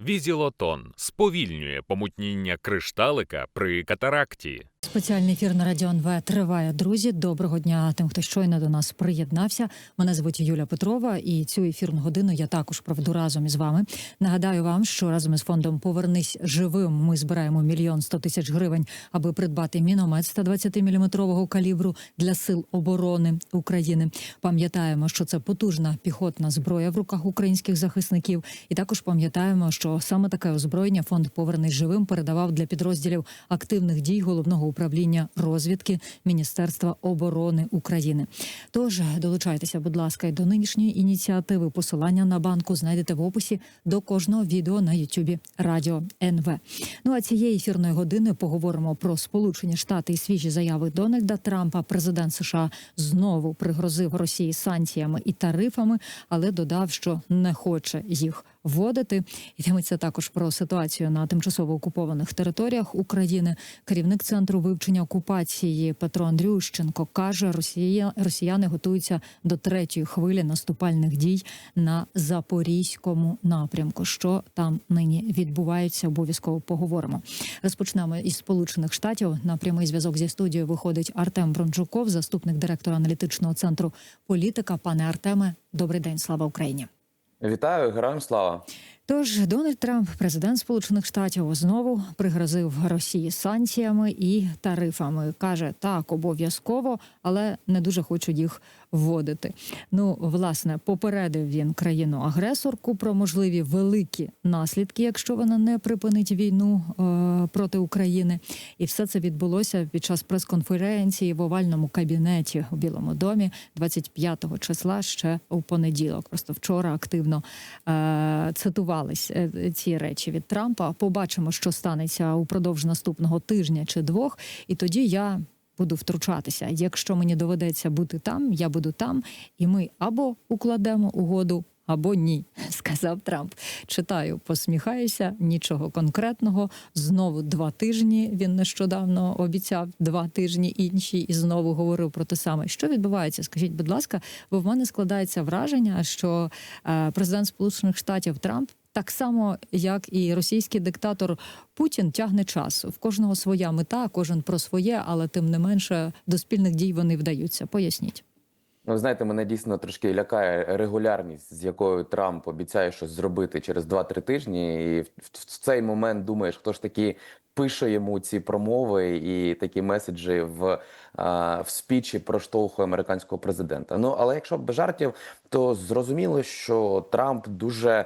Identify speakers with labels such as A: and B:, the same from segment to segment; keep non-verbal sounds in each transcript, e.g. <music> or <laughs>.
A: Візілотон сповільнює помутніння кришталика при катаракті.
B: Спеціальний ефір на Радіо НВ триває. Друзі, доброго дня тим, хто щойно до нас приєднався. Мене звуть Юля Петрова, і цю ефірну годину я також проведу разом із вами. Нагадаю вам, що разом із фондом Повернись живим. Ми збираємо мільйон сто тисяч гривень, аби придбати міномет 120-мм калібру для сил оборони України. Пам'ятаємо, що це потужна піхотна зброя в руках українських захисників, і також пам'ятаємо, що саме таке озброєння фонд Повернись живим передавав для підрозділів активних дій головного управління розвідки Міністерства оборони України. Тож долучайтеся, будь ласка, й до нинішньої ініціативи. Посилання на банку знайдете в описі до кожного відео на Ютубі Радіо НВ. Ну а цієї ефірної години поговоримо про Сполучені Штати і свіжі заяви Дональда Трампа. Президент США знову пригрозив Росії санкціями і тарифами, але додав, що не хоче їх вводити. Йдеться також про ситуацію на тимчасово окупованих територіях України. Керівник центру вивчення окупації Петро Андрющенко каже, Росія росіяни готуються до третьої хвилі наступальних дій на запорізькому напрямку. Що там нині відбувається, обов'язково поговоримо. Розпочнемо із Сполучених Штатів. На прямий зв'язок зі студією виходить Артем Брончуков, заступник директора аналітичного центру політика. Пане Артеме, добрий день, слава Україні.
C: Вітаю, героям слава.
B: Тож Дональд Трамп, президент Сполучених Штатів, знову пригрозив Росії санкціями і тарифами. каже так, обов'язково, але не дуже хочу їх вводити. Ну, власне, попередив він країну агресорку про можливі великі наслідки, якщо вона не припинить війну е, проти України. І все це відбулося під час прес-конференції в овальному кабінеті у Білому домі 25 числа ще у понеділок. Просто вчора активно е, цитувались е, ці речі від Трампа. Побачимо, що станеться упродовж наступного тижня чи двох, і тоді я. Буду втручатися. Якщо мені доведеться бути там, я буду там, і ми або укладемо угоду, або ні, <laughs> сказав Трамп. Читаю, посміхаюся, нічого конкретного. Знову два тижні. Він нещодавно обіцяв два тижні інші і знову говорив про те саме. Що відбувається? Скажіть, будь ласка, бо в мене складається враження, що е, президент Сполучених Штатів Трамп. Так само, як і російський диктатор Путін тягне час. В кожного своя мета, кожен про своє, але тим не менше до спільних дій вони вдаються. Поясніть.
C: Ну, знаєте, мене дійсно трошки лякає регулярність, з якою Трамп обіцяє щось зробити через 2-3 тижні. І в, цей момент думаєш, хто ж таки пише йому ці промови і такі меседжі в, в спічі проштовхує американського президента. Ну але якщо без жартів, то зрозуміло, що Трамп дуже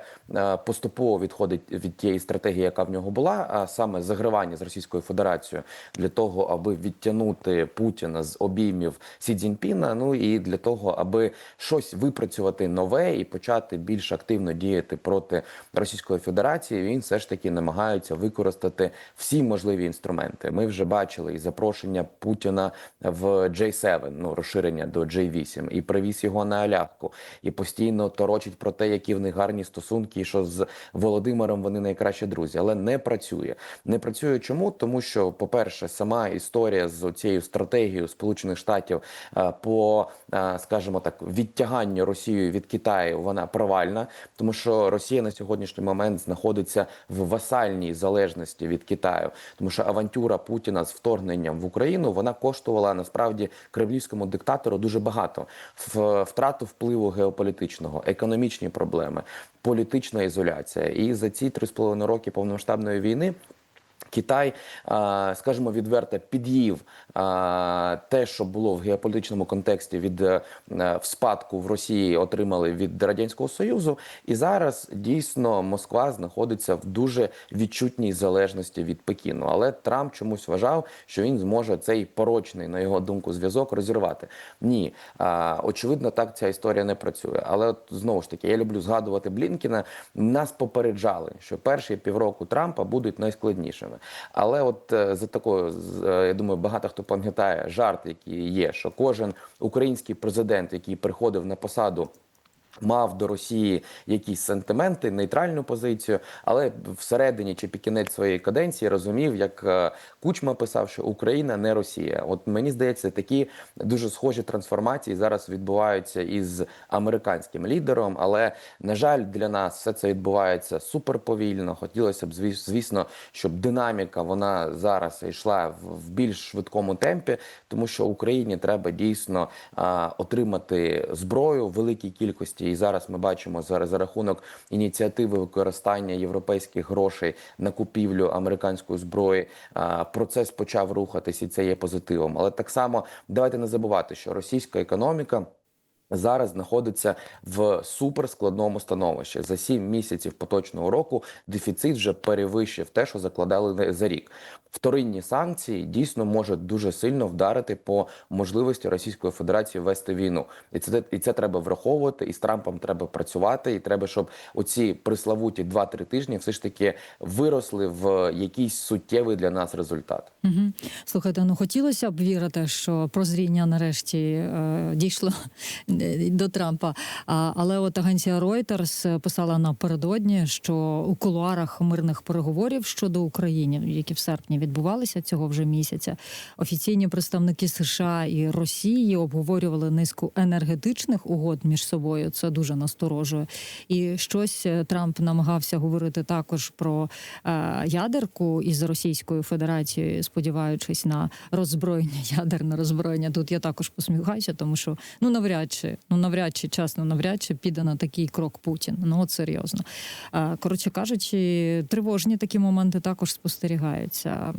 C: поступово відходить від тієї стратегії, яка в нього була, а саме загривання з Російською Федерацією для того, аби відтягнути Путіна з обіймів Сі Цзіньпіна, Ну і для того, аби щось випрацювати нове і почати більш активно діяти проти Російської Федерації. Він все ж таки намагається використати всі можливі інструменти. Ми вже бачили і запрошення Путіна в J7, ну розширення до J8, і привіз його на Аляску, і постійно торочить про те, які в них гарні стосунки, і що з Володимиром вони найкращі друзі, але не працює. Не працює чому? Тому що, по-перше, сама історія з цією стратегією Сполучених Штатів е, по, е, скажімо так, відтяганню Росією від Китаю вона провальна, тому що Росія на сьогоднішній момент знаходиться в васальній залежності від Китаю, тому що авантюра Путіна з вторгненням в Україну вона коштувала насправді кремлівському диктатору дуже багато втрату впливу геополітичного, економічні проблеми, політична ізоляція. І за ці три з половиною роки повномасштабної війни. Китай, скажімо, відверто під'їв те, що було в геополітичному контексті від е, в спадку в Росії отримали від радянського союзу, і зараз дійсно Москва знаходиться в дуже відчутній залежності від Пекіну. Але Трамп чомусь вважав, що він зможе цей порочний, на його думку, зв'язок розірвати. Ні, очевидно, так ця історія не працює. Але от знову ж таки, я люблю згадувати Блінкіна. Нас попереджали, що перші півроку Трампа будуть найскладнішими. Але от е, за такою е, я думаю, багато хто пам'ятає жарт, який є, що кожен український президент, який приходив на посаду. Мав до Росії якісь сентименти, нейтральну позицію, але всередині чи під кінець своєї каденції розумів, як е, Кучма писав, що Україна не Росія. От мені здається, такі дуже схожі трансформації зараз відбуваються із американським лідером. Але на жаль, для нас все це відбувається суперповільно. Хотілося б звіс- звісно, щоб динаміка вона зараз йшла в- більш швидкому темпі, тому що Україні треба дійсно отримати зброю в великій кількості. І зараз ми бачимо за, за рахунок ініціативи використання європейських грошей на купівлю американської зброї. Процес почав рухатись, і це є позитивом. Але так само давайте не забувати, що російська економіка. Зараз знаходиться в суперскладному становищі. За сім місяців поточного року дефіцит вже перевищив те, що закладали за рік. Вторинні санкції дійсно можуть дуже сильно вдарити по можливості Російської Федерації вести війну, і це і це треба враховувати. І з Трампом треба працювати. І треба, щоб оці приславуті 2-3 тижні все ж таки виросли в якийсь суттєвий для нас результат.
B: Угу. Слухайте, ну хотілося б вірити, що прозріння нарешті е, дійшло до Трампа. Але от агенція Reuters писала напередодні, що у кулуарах мирних переговорів щодо України, які в серпні відбувалися цього вже місяця, офіційні представники США і Росії обговорювали низку енергетичних угод між собою. Це дуже насторожує. І щось е, Трамп намагався говорити також про е, ядерку із Російською Федерацією, сподіваючись на роззброєння, <laughs> ядерне роззброєння. Тут я також посміхаюся, тому що ну навряд чи, ну навряд чи чесно, навряд чи піде на такий крок Путін. Ну от серйозно. Коротше кажучи, тривожні такі моменти також спостерігаються.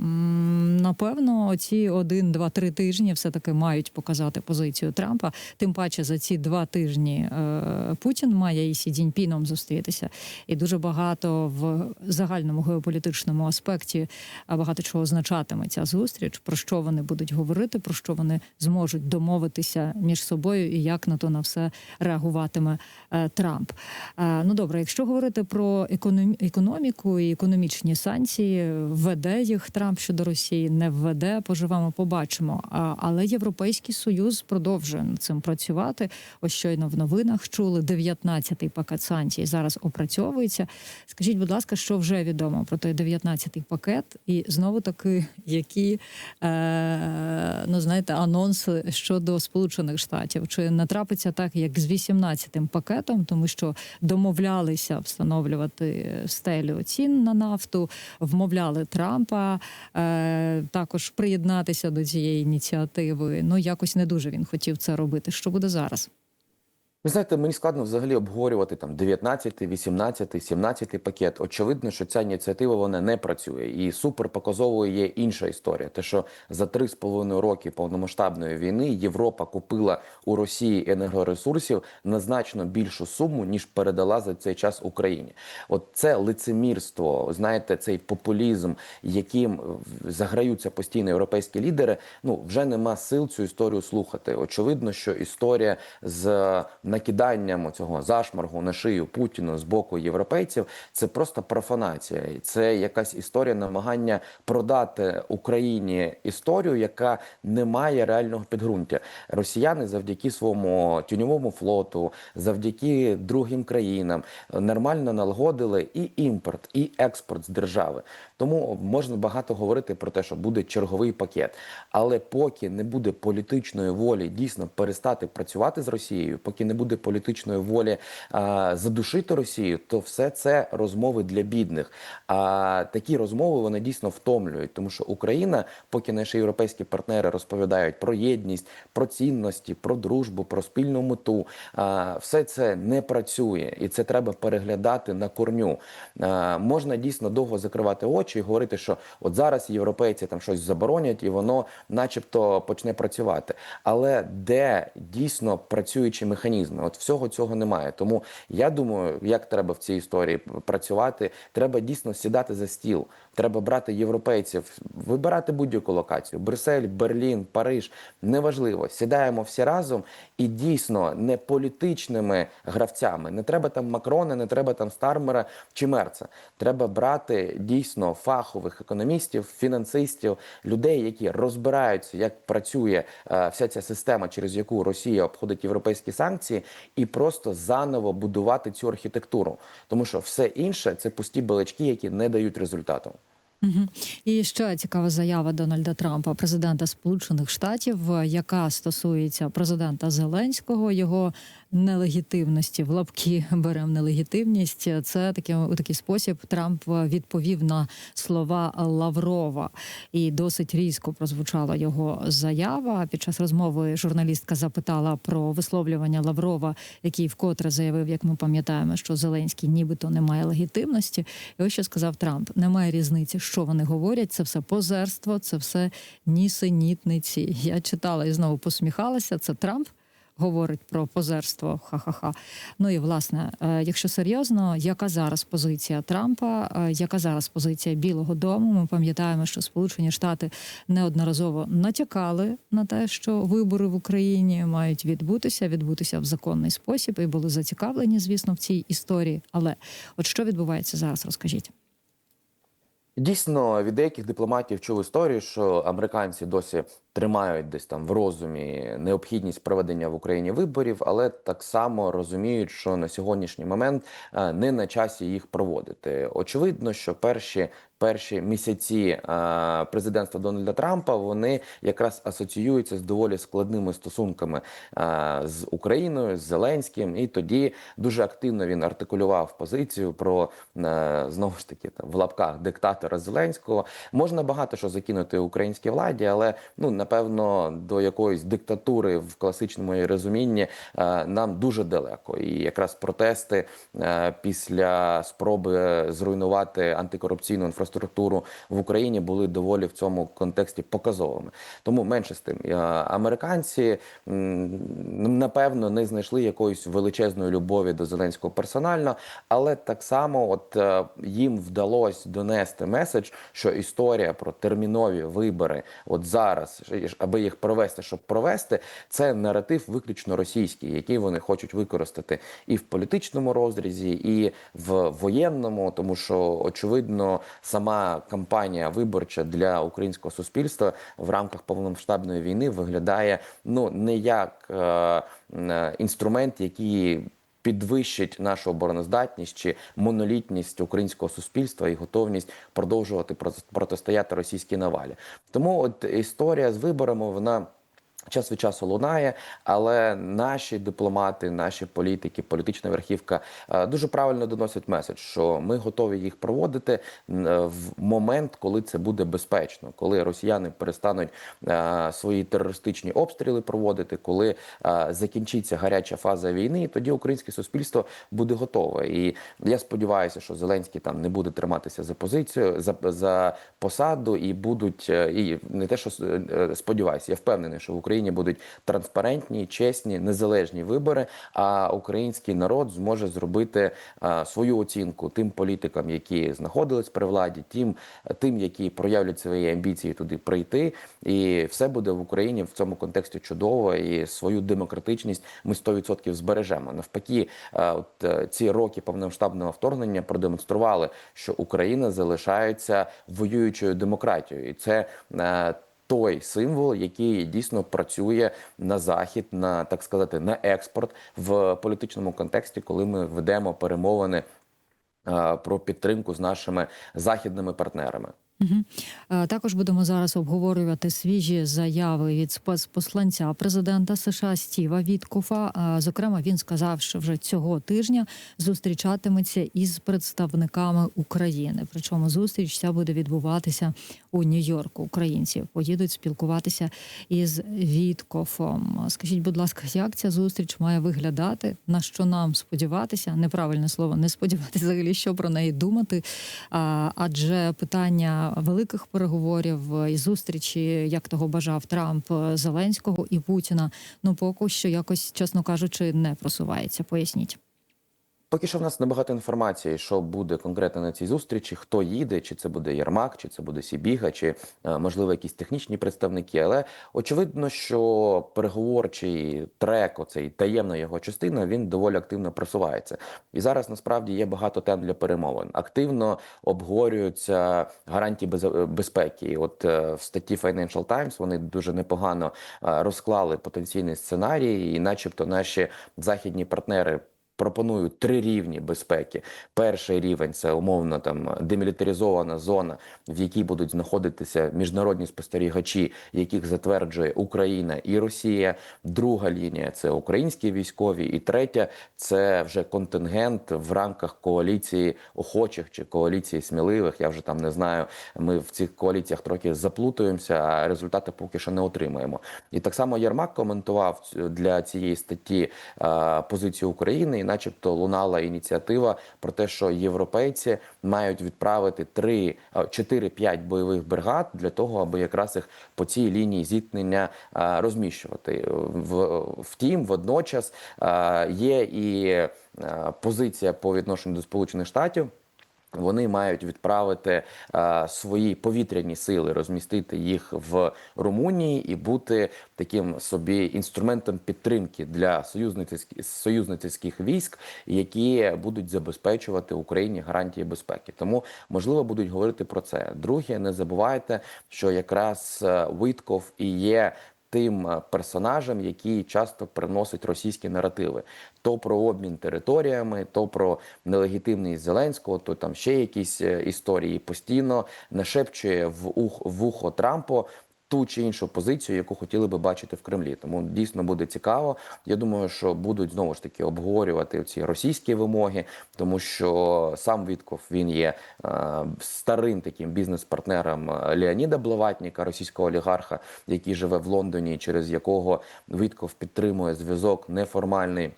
B: Напевно, ці один, два, три тижні все таки мають показати позицію Трампа. Тим паче за ці два тижні е, Путін має із Сі Цзіньпіном зустрітися, і дуже багато в загальному геополітичному аспекті багато чого означатиме ця зустріч, про що вони будуть говорити, про що вони зможуть домовитися між собою, і як на то на все реагуватиме е, Трамп. Е, ну добре, якщо говорити про економіку і економічні санкції, введе їх Трамп щодо Росії, не введе, поживемо, побачимо. Але Європейський Союз продовжує над цим працювати. Ось щойно в новинах чули 19-й пакет санкцій зараз опрацьовується. Скажіть, будь ласка, що вже відомо про той 19-й пакет, і знову таки, які е, ну знаєте, анонси щодо Сполучених Штатів? Чи не трапиться так, як з 18-м пакетом, тому що домовлялися встановлювати стелю цін на нафту, вмовляли Трампа е, також приєднатися до цієї ініціативи. Ну якось не дуже він хотів це робити. Що буде зараз?
C: Ви знаєте, мені складно взагалі обговорювати там 19, 18, 17 пакет. Очевидно, що ця ініціатива вона не працює. І супер показовою є інша історія. Те, що за 3,5 роки повномасштабної війни Європа купила у Росії енергоресурсів на значно більшу суму, ніж передала за цей час Україні. От це лицемірство, знаєте, цей популізм, яким заграються постійно європейські лідери. Ну вже нема сил цю історію слухати. Очевидно, що історія з накиданням цього зашмаргу на шию Путіну з боку європейців це просто профанація. Це якась історія намагання продати Україні історію, яка не має реального підґрунтя. Росіяни завдяки своєму тюньовому флоту, завдяки другим країнам нормально налагодили і імпорт, і експорт з держави. Тому можна багато говорити про те, що буде черговий пакет. Але поки не буде політичної волі дійсно перестати працювати з Росією, поки не буде політичної волі а, задушити Росію, то все це розмови для бідних. А такі розмови вони дійсно втомлюють, тому що Україна, поки наші європейські партнери розповідають про єдність, про цінності, про дружбу, про спільну мету, а, все це не працює, і це треба переглядати на корню. А, можна дійсно довго закривати очі і говорити, що от зараз європейці там щось заборонять, і воно, начебто, почне працювати. Але де дійсно працюючі механізми? От всього цього немає. Тому я думаю, як треба в цій історії працювати, треба дійсно сідати за стіл. Треба брати європейців, вибирати будь-яку локацію: Брюссель, Берлін, Париж. Неважливо. Сідаємо всі разом і дійсно не політичними гравцями. Не треба там Макрона, не треба там Стармера чи Мерца. Треба брати дійсно фахових економістів, фінансистів, людей, які розбираються, як працює е, вся ця система, через яку Росія обходить європейські санкції, і просто заново будувати цю архітектуру, тому що все інше це пусті балачки, які не дають результату.
B: Угу. І ще цікава заява Дональда Трампа, президента Сполучених Штатів, яка стосується президента Зеленського, його нелегітимності в лапки беремо нелегітимність. Це таке у такий спосіб Трамп відповів на слова Лаврова, і досить різко прозвучала його заява. Під час розмови журналістка запитала про висловлювання Лаврова, який вкотре заявив, як ми пам'ятаємо, що Зеленський нібито не має легітимності. І ось що сказав Трамп: немає різниці, що вони говорять. Це все позерство, це все нісенітниці. Я читала і знову посміхалася. Це Трамп говорить про позерство. Ха-ха-ха. Ну і власне, е, якщо серйозно, яка зараз позиція Трампа, е, яка зараз позиція Білого Дому? Ми пам'ятаємо, що Сполучені Штати неодноразово натякали на те, що вибори в Україні мають відбутися, відбутися в законний спосіб, і були зацікавлені, звісно, в цій історії. Але от що відбувається зараз, розкажіть.
C: Дійсно, від деяких дипломатів чув історію, що американці досі тримають десь там в розумі необхідність проведення в Україні виборів, але так само розуміють, що на сьогоднішній момент е, не на часі їх проводити. Очевидно, що перші перші місяці е, президентства Дональда Трампа вони якраз асоціюються з доволі складними стосунками е, з Україною, з Зеленським, і тоді дуже активно він артикулював позицію про знову ж таки там в лапках диктатора Зеленського. Можна багато що закинути українській владі, але ну напевно до якоїсь диктатури в класичному її розумінні е, нам дуже далеко. І якраз протести е, після спроби зруйнувати антикорупційну інфраструктуру в Україні були доволі в цьому контексті показовими. Тому менше з тим, е, американці напевно не знайшли якоїсь величезної любові до Зеленського персонально, але так само, от їм вдалося донести меседж, що історія про термінові вибори, от зараз, аби їх провести, щоб провести, це наратив виключно російський, який вони хочуть використати і в політичному розрізі, і в воєнному, тому що очевидно сама кампанія виборча для українського суспільства в рамках повномасштабної війни виглядає ну не як е, е, інструмент, який Підвищить нашу обороноздатність чи монолітність українського суспільства і готовність продовжувати протистояти російській навалі. Тому от історія з виборами вона. Час від часу лунає, але наші дипломати, наші політики, політична верхівка е, дуже правильно доносять меседж, що ми готові їх проводити в момент, коли це буде безпечно, коли росіяни перестануть е, свої терористичні обстріли проводити, коли е, закінчиться гаряча фаза війни, тоді українське суспільство буде готове. І я сподіваюся, що Зеленський там не буде триматися за позицію за, за посаду, і будуть і не те, що сподіваюся, я впевнений, що в Україні. Україні будуть транспарентні, чесні, незалежні вибори. А український народ зможе зробити свою оцінку тим політикам, які знаходились при владі, тим, тим, які проявлять свої амбіції туди прийти, і все буде в Україні в цьому контексті чудово. І свою демократичність ми 100% збережемо. Навпаки, от е, ці роки повномасштабного вторгнення продемонстрували, що Україна залишається воюючою демократією, і це. Той символ, який дійсно працює на захід, на так сказати, на експорт в політичному контексті, коли ми ведемо перемовини про підтримку з нашими західними партнерами.
B: Угу. Також будемо зараз обговорювати свіжі заяви від спецпосланця президента США Стіва Віткофа. Зокрема, він сказав, що вже цього тижня зустрічатиметься із представниками України. Причому зустріч ця буде відбуватися у Нью-Йорку. Українці поїдуть спілкуватися із Віткофом. Скажіть, будь ласка, як ця зустріч має виглядати? На що нам сподіватися? Неправильне слово не сподіватися взагалі, що про неї думати. Адже питання великих переговорів і зустрічі, як того бажав Трамп Зеленського і Путіна. Ну поки що якось, чесно кажучи, не просувається. Поясніть.
C: Поки що в нас небагато інформації, що буде конкретно на цій зустрічі, хто їде, чи це буде Єрмак, чи це буде Сібіга, чи е, можливо якісь технічні представники. Але очевидно, що переговорчий трек, оцей таємна його частина, він доволі активно просувається. І зараз насправді є багато тем для перемовин. Активно обговорюються гарантії без- безпеки. І От е, в статті Financial Times вони дуже непогано е, розклали потенційний сценарій, і, начебто, наші західні партнери. Пропонують три рівні безпеки. Перший рівень це умовно там демілітаризована зона, в якій будуть знаходитися міжнародні спостерігачі, яких затверджує Україна і Росія. Друга лінія це українські військові, і третя це вже контингент в рамках коаліції охочих чи коаліції сміливих. Я вже там не знаю. Ми в цих коаліціях трохи заплутуємося, а результати поки що не отримаємо. І так само Єрмак коментував для цієї статті е, позицію України, і начебто лунала ініціатива про те, що європейці мають відправити 3, 4-5 бойових бригад для того, аби якраз їх по цій лінії зіткнення е, розміщувати. Втім, водночас е, є і е, позиція по відношенню до Сполучених Штатів. Вони мають відправити е, свої повітряні сили, розмістити їх в Румунії і бути таким собі інструментом підтримки для союзницьких союзницьких військ, які будуть забезпечувати Україні гарантії безпеки. Тому можливо будуть говорити про це. Друге, не забувайте, що якраз е, Витков і є тим персонажам, персонажем, який часто приносить російські наративи, то про обмін територіями, то про нелегітимність Зеленського, то там ще якісь е, історії постійно нашепчує в ух в ухо Трампу. Ту чи іншу позицію, яку хотіли би бачити в Кремлі, тому дійсно буде цікаво. Я думаю, що будуть знову ж таки обговорювати ці російські вимоги, тому що сам Вітков він є е, старим таким бізнес-партнером е, Леоніда Блаватніка, російського олігарха, який живе в Лондоні, через якого Вітков підтримує зв'язок неформальний.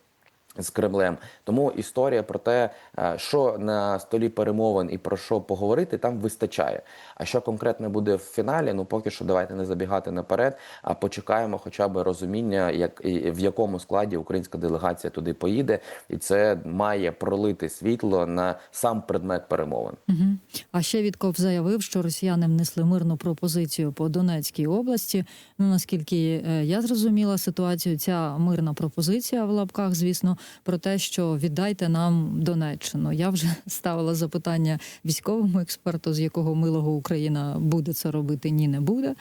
C: З Кремлем тому історія про те, е, що на столі перемовин і про що поговорити, там вистачає. А що конкретно буде в фіналі? Ну поки що давайте не забігати наперед, а почекаємо, хоча б розуміння, як і в якому складі українська делегація туди поїде, і це має пролити світло на сам предмет перемовин.
B: Угу. А ще Вітков заявив, що росіяни внесли мирну пропозицію по Донецькій області. Ну наскільки е, я зрозуміла ситуацію, ця мирна пропозиція в лапках, звісно, про те, що віддайте нам Донеччину. Я вже <laughs> ставила запитання військовому експерту, з якого милого Україна буде це робити, ні, не буде.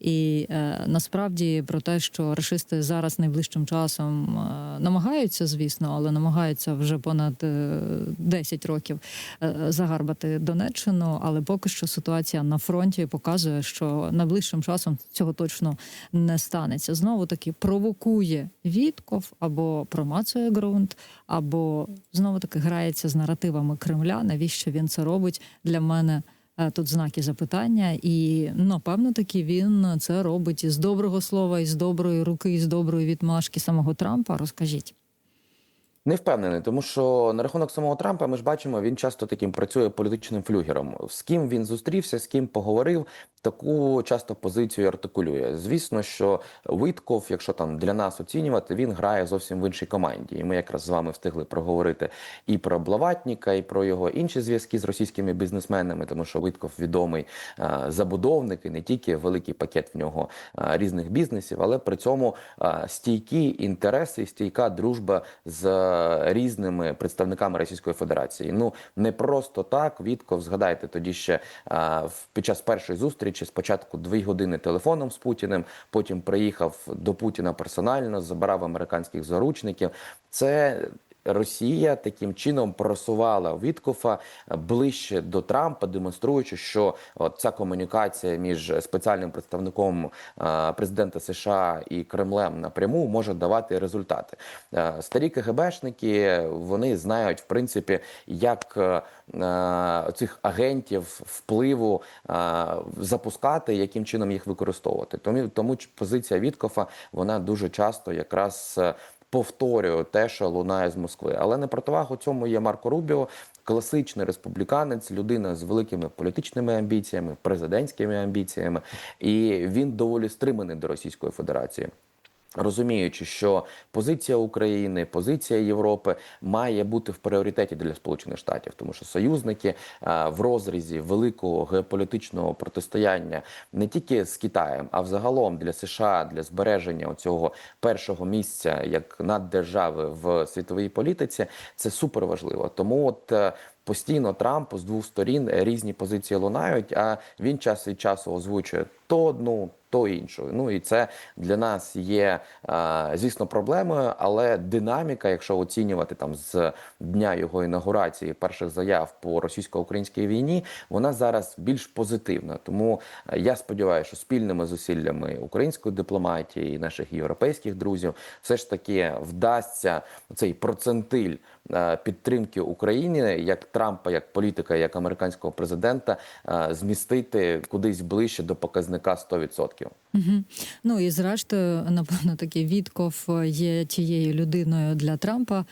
B: І е, насправді про те, що рашисти зараз найближчим часом е, намагаються, звісно, але намагаються вже понад е, 10 років е, загарбати Донеччину. Але поки що ситуація на фронті показує, що найближчим часом цього точно не станеться. Знову таки провокує Вітков або промацує ґрунт, або знову таки грається з наративами Кремля. Навіщо він це робить для мене? е, Тут знаки запитання, і напевно таки він це робить із доброго слова, із доброї руки, із доброї відмашки самого Трампа. Розкажіть.
C: Не впевнений, тому що на рахунок самого Трампа ми ж бачимо, він часто таким працює політичним флюгером. З ким він зустрівся, з ким поговорив, таку часто позицію артикулює. Звісно, що Витков, якщо там для нас оцінювати, він грає зовсім в іншій команді. І ми якраз з вами встигли проговорити і про Блаватніка, і про його інші зв'язки з російськими бізнесменами, тому що Витков відомий е, забудовник, і не тільки великий пакет в нього е, різних бізнесів, але при цьому е, стійкі інтереси, і стійка дружба з різними представниками Російської Федерації. Ну не просто так. Вітков, згадайте тоді ще е, під час першої зустрічі. Спочатку дві години телефоном з Путіним, потім приїхав до Путіна персонально, забрав американських заручників. Це Росія таким чином просувала Віткофа ближче до Трампа, демонструючи, що ця комунікація між спеціальним представником е, президента США і Кремлем напряму може давати результати. Е, Старі КГБшники вони знають в принципі, як е, цих агентів впливу запускати, яким чином їх використовувати. Тому тому позиція Віткофа вона дуже часто якраз. Повторюю те, що лунає з Москви. Але не противагу цьому є Марко Рубіо, класичний республіканець, людина з великими політичними амбіціями, президентськими амбіціями, і він доволі стриманий до Російської Федерації. Розуміючи, що позиція України, позиція Європи має бути в пріоритеті для Сполучених Штатів, тому що союзники в розрізі великого геополітичного протистояння не тільки з Китаєм, а взагалом для США для збереження цього першого місця як наддержави в світовій політиці, це супер важливо. Тому от. е, Постійно Трамп з двох сторін е, різні позиції лунають, а він час від часу озвучує то одну, то іншу. Ну і це для нас є, звісно, проблемою, але динаміка, якщо оцінювати там з дня його інаугурації перших заяв по російсько-українській війні, вона зараз більш позитивна. Тому е, я сподіваюся, що спільними зусиллями української дипломатії і наших європейських друзів все ж таки вдасться цей процентиль е, підтримки Україні як Трампа, як політика, як американського президента е, змістити кудись ближче до показника 100%.
B: Угу. Ну і зрештою, напевно, такий Вітков є тією людиною для Трампа, е,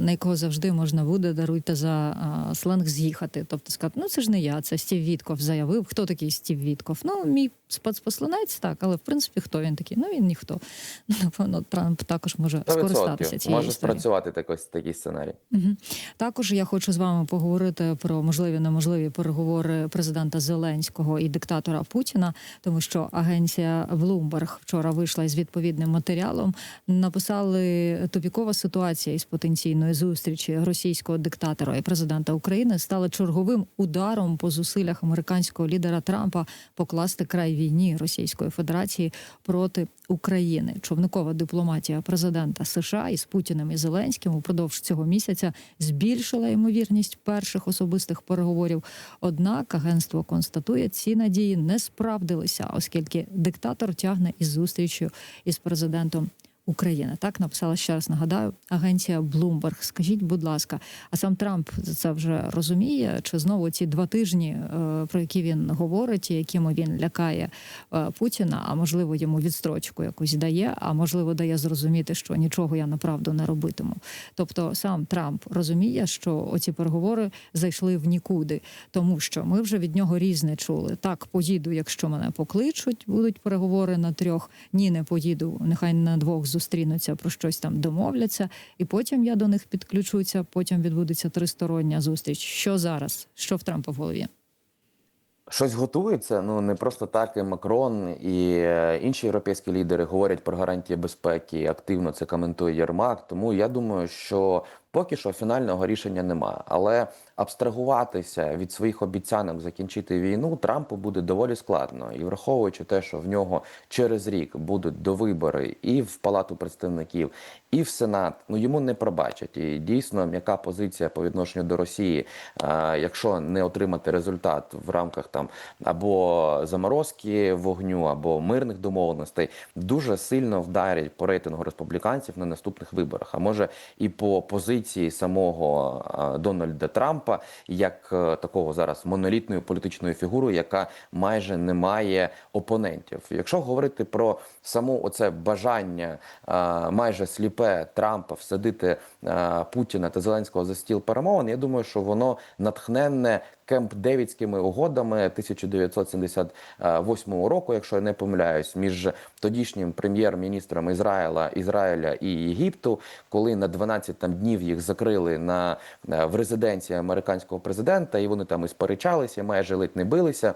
B: на якого завжди можна буде даруйте за е, сленг з'їхати. Тобто сказати, ну це ж не я, це Стів Вітков заявив. Хто такий Стів Вітков? Ну, мій спецпосланець, так, але в принципі, хто він такий? Ну він ніхто. <laughs> Напевно, Трамп також може
C: 100%
B: скористатися цією
C: може
B: історією.
C: спрацювати такий, такий сценарій.
B: Угу. Також я хочу з вами поговорити про можливі неможливі переговори президента Зеленського і диктатора Путіна, тому що агенція Bloomberg вчора вийшла із відповідним матеріалом. Написали тупікова ситуація із потенційної зустрічі російського диктатора і президента України стала черговим ударом по зусиллях американського лідера Трампа покласти край війні Російської Федерації проти України. Човникова дипломатія президента США із Путіним і Зеленським упродовж цього місяця збільшила ймовірність перших особистих переговорів. Однак агентство констатує, ці надії не справдилися, оскільки диктатор тягне із зустрічю із президентом. України так написала ще раз. Нагадаю, агенція Bloomberg. Скажіть, будь ласка, а сам Трамп це вже розуміє? Чи знову ці два тижні, е, про які він говорить, якими він лякає е, Путіна? А можливо, йому відстрочку якусь дає, а можливо, дає зрозуміти, що нічого я направду не робитиму. Тобто, сам Трамп розуміє, що оці переговори зайшли в нікуди, тому що ми вже від нього різне чули. Так, поїду, якщо мене покличуть, будуть переговори на трьох. Ні, не поїду. Нехай на двох зустрінуться про щось там домовляться, і потім я до них підключуся. Потім відбудеться тристороння зустріч. Що зараз? Що в Трампа в голові?
C: Щось готується. Ну не просто так. І Макрон і е, інші європейські лідери говорять про гарантії безпеки. Активно це коментує Єрмак. Тому я думаю, що поки що фінального рішення немає. Але абстрагуватися від своїх обіцянок закінчити війну Трампу буде доволі складно. І враховуючи те, що в нього через рік будуть довибори і в Палату представників, і в Сенат, ну йому не пробачать. І дійсно м'яка позиція по відношенню до Росії, якщо не отримати результат в рамках там або заморозки вогню, або мирних домовленостей, дуже сильно вдарять по рейтингу республіканців на наступних виборах. А може і по позиції самого Дональда Трампа, як е, такого зараз монолітної політичної фігури, яка майже не має опонентів. Якщо говорити про саму оце бажання майже сліпе Трампа всадити е, Путіна та Зеленського за стіл перемовин, я думаю, що воно натхненне Кемп Девідськими угодами 1978 року, якщо я не помиляюсь, між тодішнім прем'єр-міністром Ізраїля Ізраїля і Єгипту, коли на 12 там днів їх закрили на е, в резиденції американського президента, і вони там і сперечалися, майже ледь не билися.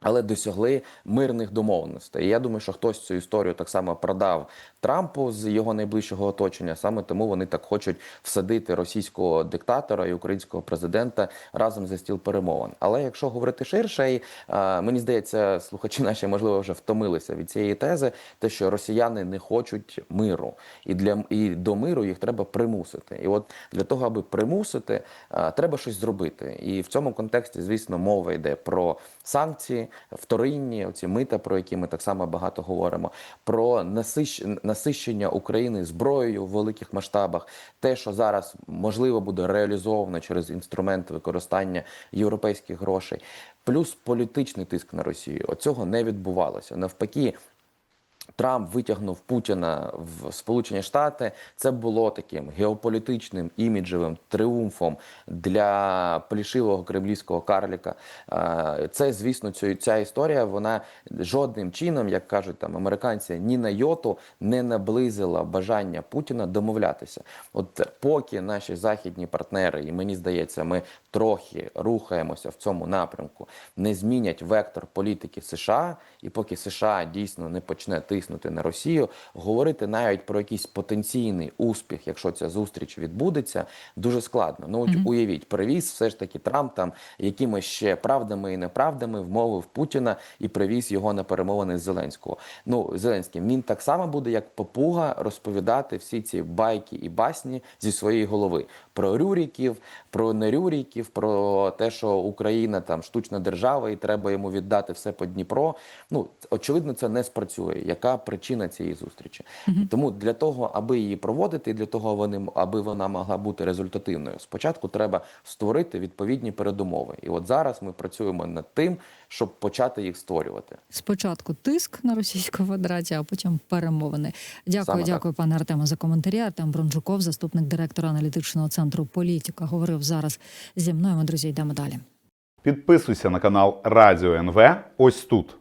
C: Але досягли мирних домовленостей. І я думаю, що хтось цю історію так само продав Трампу з його найближчого оточення. Саме тому вони так хочуть всадити російського диктатора і українського президента разом за стіл перемовин. Але якщо говорити ширше, і, е, мені здається, слухачі наші можливо вже втомилися від цієї тези, те, що росіяни не хочуть миру, і для і до миру їх треба примусити. І от для того, аби примусити, е, треба щось зробити. І в цьому контексті, звісно, мова йде про санкції, вторинні, оці мита, про які ми так само багато говоримо, про насищ- насищення України зброєю в великих масштабах, те, що зараз можливо буде реалізовано через інструмент використання європейських грошей, плюс політичний тиск на Росію. Оцього не відбувалося. Навпаки. Трамп витягнув Путіна в Сполучені Штати. Це було таким геополітичним іміджевим тріумфом для плішивого кремлівського карліка. Це, звісно, цю- ця історія вона жодним чином, як кажуть там американці, ні на йоту не наблизила бажання Путіна домовлятися. От поки наші західні партнери, і мені здається, ми трохи рухаємося в цьому напрямку, не змінять вектор політики США, і поки США дійсно не почне тиснути на Росію, говорити навіть про якийсь потенційний успіх, якщо ця зустріч відбудеться, дуже складно. Ну от уявіть, привіз все ж таки Трамп там якимись ще правдами і неправдами вмовив Путіна і привіз його на перемовини з Зеленського. Ну Зеленським він так само буде, як попуга, розповідати всі ці байки і басні зі своєї голови про рюріків, про нерюріків, про те, що Україна там штучна держава, і треба йому віддати все по Дніпро. Ну очевидно, це не спрацює. Яка причина цієї зустрічі? Тому для того, аби її проводити, для того вони аби вона могла бути результативною, спочатку треба створити відповідні передумови. І от зараз ми працюємо над тим, щоб почати їх створювати.
B: Спочатку тиск на Російську Федерацію, а потім перемовини. Дякую,
C: Саме так.
B: дякую, пане Артеме, за коментарі. Артем Брончуков, заступник директора аналітичного центру Політика, говорив зараз зі мною. Ми друзі йдемо далі.
D: Підписуйся на канал Радіо НВ ось тут.